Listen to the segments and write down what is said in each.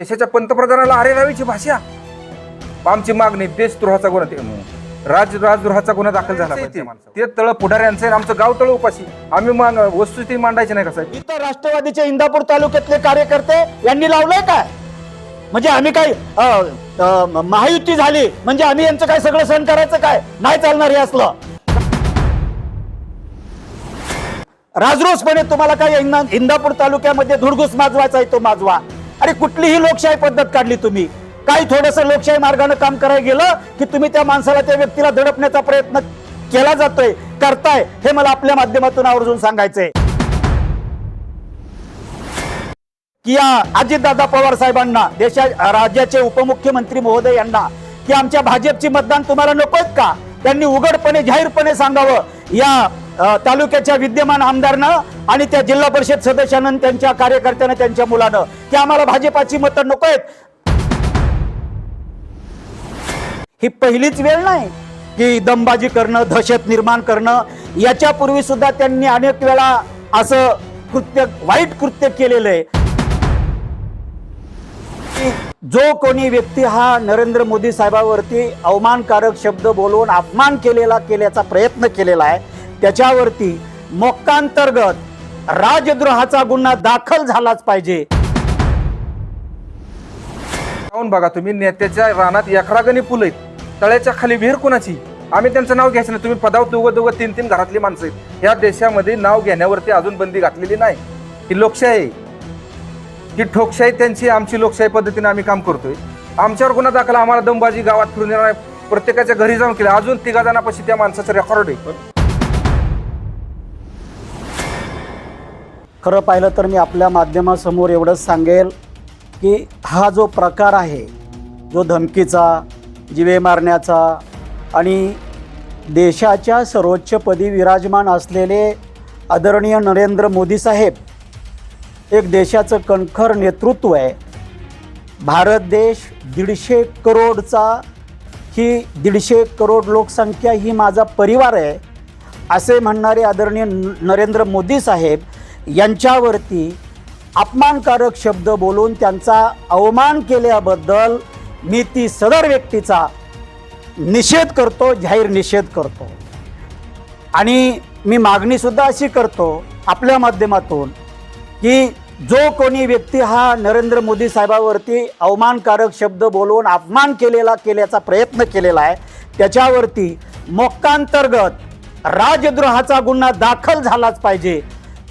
देशाच्या पंतप्रधानाला अरे रावीची भाषा. आमची मागणी देशद्रोहाचा गुन्हा ते- राज राजद्रोहाचा गुन्हा दाखल झाला पाहिजे. ते तळ पुढाऱ्यांचं आहे, आमचं गाव तळ उपाशी. आम्ही माग वस्तुस्थिती मांडायची नाही का साहेब? इथं राष्ट्रवादीचे इंदापूर तालुक्यातले कार्यकर्ते यांनी लावलंय काय? म्हणजे आम्ही काय अ, अ, महायुती झाली म्हणजे आम्ही यांचं काय सगळं सहन करायचं काय? नाही चालणार हे असलं. राजरोसपणे तुम्हाला काय इंदा- इंदापूर तालुक्यामध्ये धुडगूस माजवायचा आहे तो माजवा. अरे कुठलीही लोकशाही पद्धत काढली तुम्ही. काही थोडस लोकशाही मार्गाने काम करायला गेलं की तुम्ही त्या माणसाला त्या व्यक्तीला दडपण्याचा प्रयत्न केला जातोय करताय हे मला आपल्या माध्यमातून आवर्जून सांगायचंय. की या अजितदादा पवार साहेबांना देशा राज्याचे उपमुख्यमंत्री महोदय यांना की आमच्या भाजपची मतदान तुम्हाला नकोय का? त्यांनी उघडपणे जाहीरपणे सांगावं. या तालुक्याच्या विद्यमान आमदारनं आणि त्या जिल्हा परिषद सदस्यानं त्यांच्या कार्यकर्त्यानं त्यांच्या मुलानं. की आम्हाला भाजपाची मतं नको आहेत. ही पहिलीच वेळ नाही की दमबाजी करणं दहशत निर्माण करणं. याच्यापूर्वी सुद्धा त्यांनी अनेक वेळा असं कृत्य वाईट कृत्य केलेलं आहे. की जो कोणी व्यक्ती हा नरेंद्र मोदी साहेबावरती अवमानकारक शब्द बोलवून अपमान केलेला केल्याचा प्रयत्न केलेला आहे त्याच्यावरती मोक्कांतर्गत राजद्रोहाचा गुन्हा दाखल झालाच पाहिजे. जाऊन बघा तुम्ही नेत्याच्या रानात एकरागणी पुल आहेत. तळ्याच्या खाली विहीर कोणाची? आम्ही त्यांचं नाव घ्यायचं नाही. तुम्ही पदावर दोघं दोघं तीन तीन घरातली माणसं आहेत. या देशामध्ये नाव घेण्यावरती अजून बंदी घातलेली नाही. ही लोकशाही आहे. ही ठोकशाही त्यांची आमची लोकशाही पद्धतीने आम्ही काम करतोय. आमच्यावर गुन्हा दाखल आम्हाला दमबाजी गावात फिरून येणार प्रत्येकाच्या घरी जाऊन केलं. अजून तिघा जणांपाशी त्या माणसाचं रेकॉर्ड आहे. खरं पाहिलं तर मी आपल्या माध्यमासमोर एवढंच सांगेल की हा जो प्रकार आहे जो धमकीचा जिवे मारण्याचा आणि देशाच्या सर्वोच्चपदी विराजमान असलेले आदरणीय नरेंद्र मोदी साहेब एक देशाचं कणखर नेतृत्व आहे. भारत देश दीडशे करोडचा ही दीडशे करोड लोकसंख्या ही माझा परिवार आहे असे म्हणणारे आदरणीय नरेंद्र मोदी साहेब यांच्यावरती अपमानकारक शब्द बोलून त्यांचा अवमान केल्याबद्दल मी ती सदर व्यक्तीचा निषेध करतो जाहीर निषेध करतो. आणि मी मागणीसुद्धा अशी करतो आपल्या माध्यमातून की जो कोणी व्यक्ती हा नरेंद्र मोदी साहेबावरती अवमानकारक शब्द बोलून अपमान केलेला केल्याचा प्रयत्न केलेला आहे त्याच्यावरती मोक्कांतर्गत राजद्रोहाचा गुन्हा दाखल झालाच पाहिजे.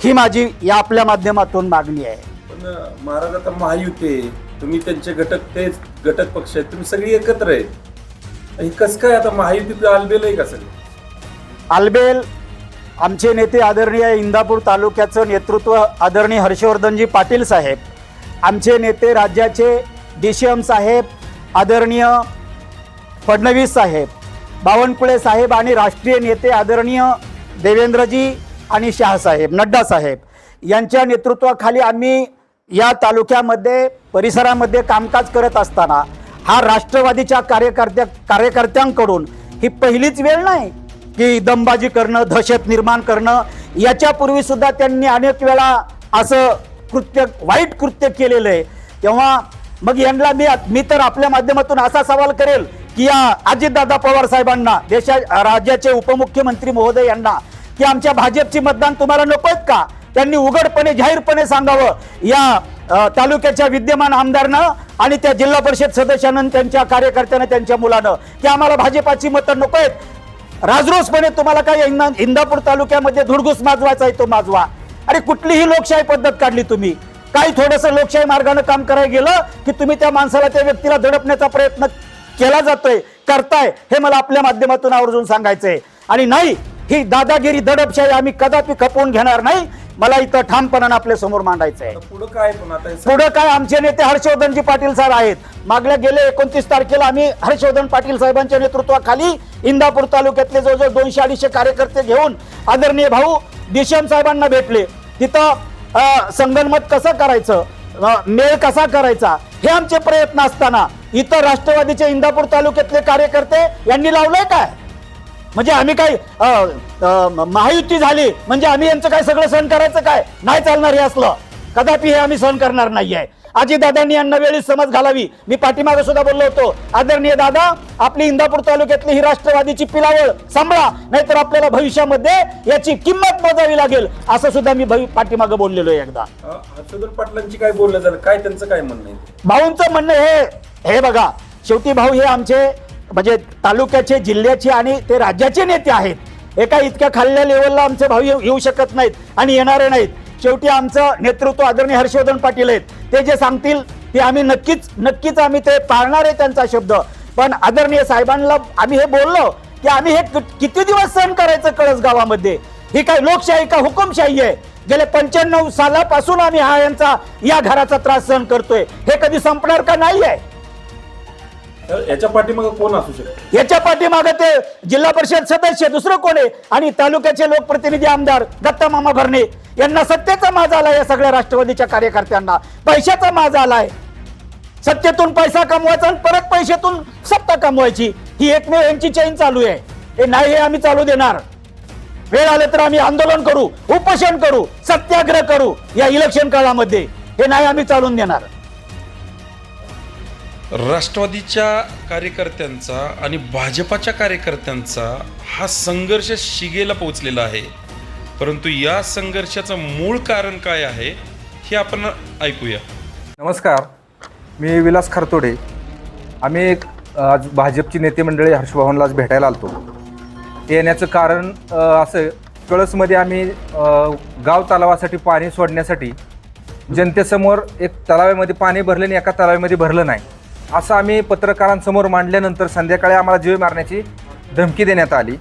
ही माझी या आपल्या माध्यमातून मागणी आहे. पण महाराज आता महायुती आहे. तुम्ही त्यांचे घटक तेच घटक पक्ष आहेत. तुम्ही सगळी एकत्र आहे हे कसं काय आता महायुतीत आलबेल आहे का सगळं? आलबेल आमचे नेते आदरणीय इंदापूर तालुक्याचं नेतृत्व आदरणीय हर्षवर्धनजी पाटील साहेब आमचे नेते राज्याचे डी सी एम साहेब आदरणीय फडणवीस साहेब बावनकुळे साहेब आणि राष्ट्रीय नेते आदरणीय देवेंद्रजी आणि शहासाहेब नड्डा साहेब यांच्या नेतृत्वाखाली आम्ही या तालुक्यामध्ये परिसरामध्ये कामकाज करत असताना हा राष्ट्रवादीच्या कार्यकर्त्या कार्यकर्त्यांकडून ही पहिलीच वेळ नाही की दमबाजी करणं दहशत निर्माण करणं याच्यापूर्वी सुद्धा त्यांनी अनेक वेळा असं कृत्य वाईट कृत्य केलेलं आहे. तेव्हा मग यांना मी मी तर आपल्या माध्यमातून असा सवाल करेल की या अजितदादा पवार साहेबांना देशा राज्याचे उपमुख्यमंत्री महोदय यांना की आमच्या भाजपची मतदान तुम्हाला नकोत का? त्यांनी उघडपणे जाहीरपणे सांगावं. या तालुक्याच्या विद्यमान आमदारनं आणि त्या जिल्हा परिषद सदस्यानं त्यांच्या कार्यकर्त्यानं त्यांच्या मुलानं की आम्हाला भाजपाची मतं नको आहेत. राजरोसपणे तुम्हाला काय इंदापूर तालुक्यामध्ये धुडघुस माजवायचा आहे तो माजवा. अरे कुठलीही लोकशाही पद्धत काढली तुम्ही. काही थोडस लोकशाही मार्गाने काम करायला गेलं की तुम्ही त्या माणसाला त्या व्यक्तीला धडपण्याचा प्रयत्न केला जातोय करताय हे मला आपल्या माध्यमातून आवर्जून सांगायचंय. आणि नाही ही दादागिरी दडपशाही आम्ही कदापि खपवून घेणार नाही. मला इथं ठामपणानं आपल्यासमोर मांडायचं आहे पुढं काय पण आता हे सगळं- पुढे काय आमचे नेते हर्षवर्धनजी पाटील साहेब आहेत. मागल्या गेले एकोणतीस तारखेला आम्ही हर्षवर्धन पाटील साहेबांच्या नेतृत्वाखाली इंदापूर तालुक्यातले जवळजवळ दोनशे अडीचशे कार्यकर्ते घेऊन आदरणीय भाऊ दिशम साहेबांना भेटले. तिथं अ, संगनमत कसं करायचं? अ, मेळ कसा करायचा? हे आमचे प्रयत्न असताना इतर राष्ट्रवादीचे इंदापूर तालुक्यातले कार्यकर्ते यांनी लावलंय काय? म्हणजे आम्ही काय महायुती झाली म्हणजे आम्ही यांचं काय सगळं सहन करायचं काय? नाही चालणार हे असलं. कदापि हे आम्ही सहन करणार नाहीये. आजीदादांनी यांना वेळी समज घालावी. मी पाठीमागे सुद्धा बोललो होतो. आदरणीय दादा आपली इंदापूर तालुक्यातली ही राष्ट्रवादीची पिलावळ सांभाळा नाहीतर आपल्याला भविष्यामध्ये याची किंमत मोजावी लागेल. असं सुद्धा मी पाठीमागे बोललेलो आहे एकदा. पाटलांची काय बोलणं झालं? काय त्यांचं काय म्हणणं आहे? भाऊंचं म्हणणं हे हे बघा. शेवटी भाऊ हे आमचे म्हणजे तालुक्याचे जिल्ह्याचे आणि ते राज्याचे नेते आहेत. एका इतक्या खाल्ल्या लेवलला आमचे भाऊ येऊ शकत नाहीत आणि येणारे नाहीत. शेवटी आमचं नेतृत्व आदरणीय हर्षवर्धन पाटील आहेत. ते जे सांगतील ते आम्ही नक्कीच नक्कीच आम्ही ते पाळणार आहे त्यांचा शब्द. पण आदरणीय साहेबांना आम्ही हे बोललो की आम्ही हे किती दिवस सहन करायचं कळस गावामध्ये? ही काय लोकशाही का हुकुमशाही आहे? गेले पंच्याण्णव सालापासून आम्ही हा यांचा या घराचा त्रास सहन करतोय. हे कधी संपणार का नाही आहे याच्या पाठीमागे कोण असू शकतो? याच्या पाठीमागे ते जिल्हा परिषद सदस्य दुसरं कोण आहे? आणि तालुक्याचे लोकप्रतिनिधी आमदार दत्ता मामा भरणे यांना सत्तेचा माज आलाय या सगळ्या राष्ट्रवादीच्या कार्यकर्त्यांना. पैशाचा माज आलाय. सत्तेतून पैसा कमवायचा आणि परत पैशातून सत्ता कमवायची. ही एकमेव यांची चैन चालू आहे. हे नाही हे आम्ही चालू देणार. वेळ आले तर आम्ही आंदोलन करू उपोषण करू सत्याग्रह करू या इलेक्शन काळामध्ये. हे नाही आम्ही चालून देणार. राष्ट्रवादीच्या कार्यकर्त्यांचा आणि भाजपाच्या कार्यकर्त्यांचा हा संघर्ष शिगेला पोहोचलेला आहे. परंतु या संघर्षाचं मूळ कारण काय आहे हे आपण ऐकूया. नमस्कार. मी विलास खरतोडे. आम्ही एक आज भाजपची नेते मंडळी हर्षभवनला आज भेटायला आलतो. येण्याचं कारण असं कळसमध्ये आम्ही गाव तलावासाठी पाणी सोडण्यासाठी जनतेसमोर एक तलावामध्ये पाणी भरलं आणि एका तलावामध्ये भरलं नाही. असं आम्ही पत्रकारांसमोर मांडल्यानंतर संध्याकाळी आम्हाला जीव मारण्याची धमकी देण्यात आली.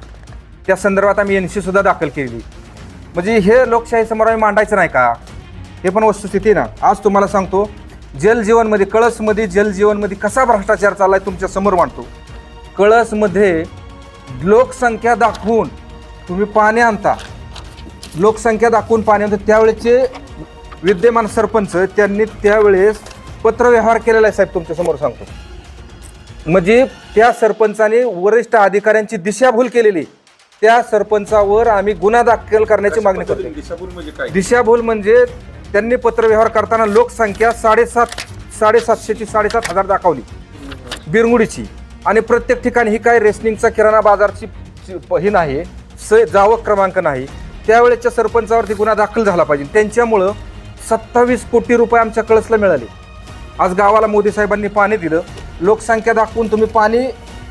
त्या संदर्भात आम्ही एन सुद्धा दाखल केली. म्हणजे हे लोकशाहीसमोर आम्ही मांडायचं नाही का? हे पण वस्तुस्थिती ना. आज तुम्हाला सांगतो जलजीवनमध्ये कळसमध्ये जलजीवनमध्ये कसा भ्रष्टाचार चाललाय तुमच्यासमोर मांडतो. कळसमध्ये लोकसंख्या दाखवून तुम्ही पाणी आणता. लोकसंख्या दाखवून पाणी आणता. त्यावेळेचे विद्यमान सरपंच त्यांनी त्यावेळेस पत्रव्यवहार केलेला आहे साहेब तुमच्यासमोर सांगतो. म्हणजे त्या सरपंचाने वरिष्ठ अधिकाऱ्यांची दिशाभूल केलेली. त्या सरपंचावर आम्ही गुन्हा दाखल करण्याची मागणी करतो. दिशाभूल म्हणजे काय? दिशाभूल म्हणजे त्यांनी पत्रव्यवहार करताना लोकसंख्या साडेसात साडेसातशेची साडेसात हजार दाखवली. बिरमुडीची आणि प्रत्येक ठिकाणी ही काय रेशनिंगचा किराणा बाजारची ही नाही स जावक क्रमांक नाही. त्यावेळेच्या सरपंचावरती गुन्हा दाखल झाला पाहिजे. त्यांच्यामुळं सत्तावीस कोटी रुपये आमच्या कळसला मिळाले. आज गावाला मोदी साहेबांनी पाणी दिलं. लोकसंख्या दाखवून तुम्ही पाणी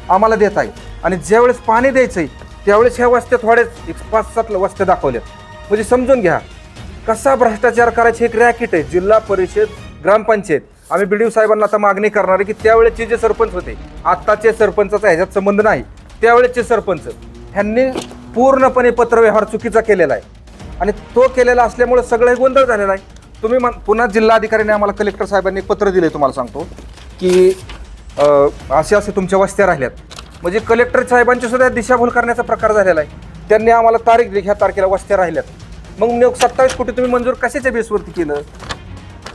आम्हाला देत आहे आणि ज्यावेळेस पाणी द्यायचं आहे त्यावेळेस ह्या वस्त्या थोड्याच एक पाच सात वस्त्या दाखवल्या. म्हणजे समजून घ्या कसा भ्रष्टाचार करायचे एक रॅकेट आहे जिल्हा परिषद ग्रामपंचायत. आम्ही बी साहेबांना आता मागणी करणार आहे की त्यावेळेचे जे सरपंच होते आत्ताचे सरपंचाचा ह्याच्यात संबंध नाही. त्यावेळेचे सरपंच ह्यांनी पूर्णपणे पत्रव्यवहार चुकीचा केलेला आहे. आणि तो केलेला असल्यामुळे सगळं हे गोंधळ झालेला आहे. तुम्ही म्हण- पुन्हा जिल्हाधिकाऱ्यांनी आम्हाला कलेक्टर साहेबांनी एक पत्र दिले तुम्हाला सांगतो की असे असे तुमच्या वस्त्या राहिल्यात. म्हणजे कलेक्टर साहेबांची सुद्धा दिशाभूल करण्याचा प्रकार झालेला आहे. त्यांनी आम्हाला तारीख दिली ह्या तारखेला वस्त्या राहिल्यात. मग नेमकं सत्तावीस कोटी तुम्ही मंजूर कशाच्या बेसवरती केलं?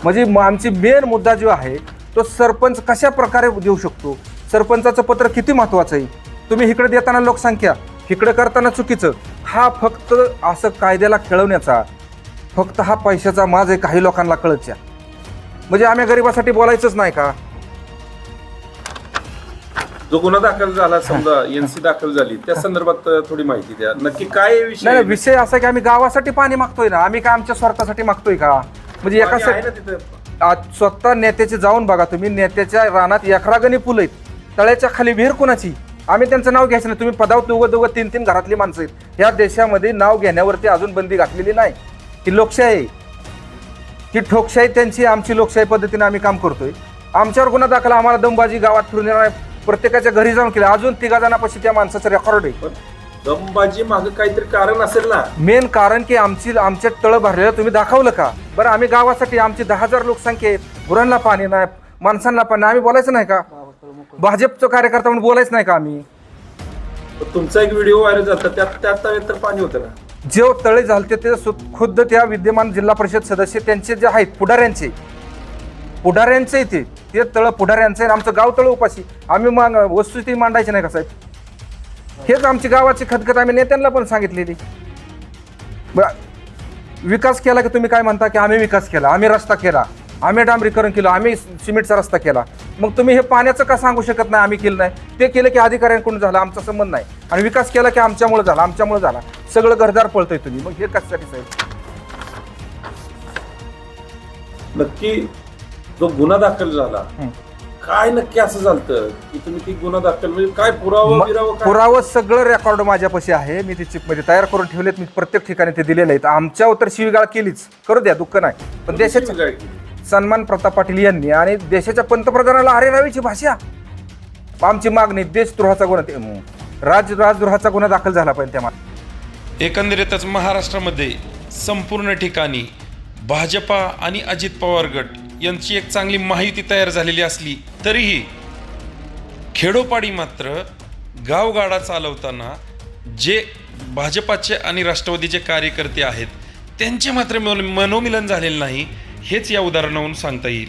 म्हणजे म- आमची मेन मुद्दा जो आहे तो सरपंच कशा प्रकारे देऊ शकतो? सरपंचाचं पत्र किती महत्वाचं आहे? तुम्ही इकडे देताना लोकसंख्या इकडे करताना चुकीचं. हा फक्त असं कायद्याला खेळवण्याचा फक्त हा पैशाचा माज आहे काही लोकांना कळतच्या म्हणजे आम्ही गरिबासाठी बोलायचंच नाही का? जो गुन्हा दाखल झाला समजा एनसी दाखल झाली त्या संदर्भात थोडी माहिती द्या. नक्की काय विषय? नाही, विषय असा की आम्ही गावासाठी पाणी मागतोय ना. आम्ही काय आमच्या स्वार्थासाठी मागतोय का? म्हणजे एका पाणी आहे सा- ना तिथं? आज स्वतः नेत्याचे जाऊन बघा तुम्ही. नेत्याच्या रानात एकरागणी फुलं आहेत. तळ्याच्या खाली विहीर कुणाची? आम्ही त्यांचं नाव घ्यायचं नाही. तुम्ही पदावर दोघं दोघं तीन तीन घरातली माणसं आहेत. या देशामध्ये नाव घेण्यावरती अजून बंदी घातलेली नाही. ही लोकशाही. आहे ही ठोकशाही त्यांची आमची लोकशाही पद्धतीने आम्ही काम करतोय. आमच्यावर गुन्हा दाखल आम्हाला दमबाजी गावात फिरून येणार आहे. प्रत्येकाच्या घरी जाऊन केलं. अजून तिघा जणांपाशी त्या माणसाचं रेकॉर्ड आहे. दमबाजी मागे काहीतरी कारण असेल ना? मेन कारण की आमची आमच्या तळ भरलेलं तुम्ही दाखवलं का? बरं आम्ही गावासाठी आमची दहा हजार लोकसंख्या आहेत. गुरांना पाणी नाही माणसांना पाणी नाही. आम्ही बोलायचं नाही का? भाजपचं कार्यकर्ता म्हणून बोलायचं नाही का आम्ही? तुमचा एक व्हिडिओ व्हायरल झाला. त्यात त्यात तर पाणी होतं ना? जे तळे झालते ते सु- खुद्द त्या विद्यमान जिल्हा परिषद सदस्य त्यांचे जे आहेत पुढाऱ्यांचे. पुढाऱ्यांचे ते ते तळ पुढाऱ्यांचं आहे आमचं गाव तळ उपाशी. आम्ही मग वस्तुस्थिती मांडायची नाही का साहेब? हेच आमची गावाची खतखत आम्ही नेत्यांना पण सांगितलेली. बरं, विकास केला की तुम्ही काय म्हणता की आम्ही विकास केला आम्ही रस्ता केला आम्ही डांबरीकरण केलं आम्ही सिमेंटचा रस्ता केला. मग तुम्ही हे पाण्याचं का सांगू शकत नाही आम्ही केलं नाही? ते केलं की अधिकाऱ्यांकडून झालं आमचा संबंध नाही. आणि विकास केला की आमच्यामुळे झाला आमच्यामुळे झाला. सगळं घरदार पळतंय तुम्ही. मग हे कशासाठी साहेब? नक्की जो गुन्हा दाखल झाला. काय नक्की असं झालं की तुम्ही ती गुन्हा दाखल म्हणजे काय पुरावा पुरावं सगळं रेकॉर्ड माझ्यापाशी आहे. मी ते चिपमध्ये तयार करून ठेवलेत. मी प्रत्येक ठिकाणी ते दिलेले आहेत. आमच्यावर तर शिवीगाळ केलीच. करू द्या दुःख नाही. पण केली? सन्मान प्रताप पाटील यांनी आणि देशाच्या पंतप्रधानाला अरे रावीची भाषा. आमची मागणी देशद्रोहाचा गुन्हा राज राजद्रोहाचा गुन्हा दाखल झाला पाहिजे त्या एकंदरीतच महाराष्ट्रामध्ये संपूर्ण ठिकाणी भाजपा आणि अजित पवार गट यांची एक चांगली माहिती तयार झालेली असली तरीही खेडोपाडी मात्र गावगाडा चालवताना जे भाजपाचे आणि राष्ट्रवादीचे कार्यकर्ते आहेत त्यांचे मात्र मनोमिलन झालेलं नाही हेच या उदाहरणावरून सांगता येईल.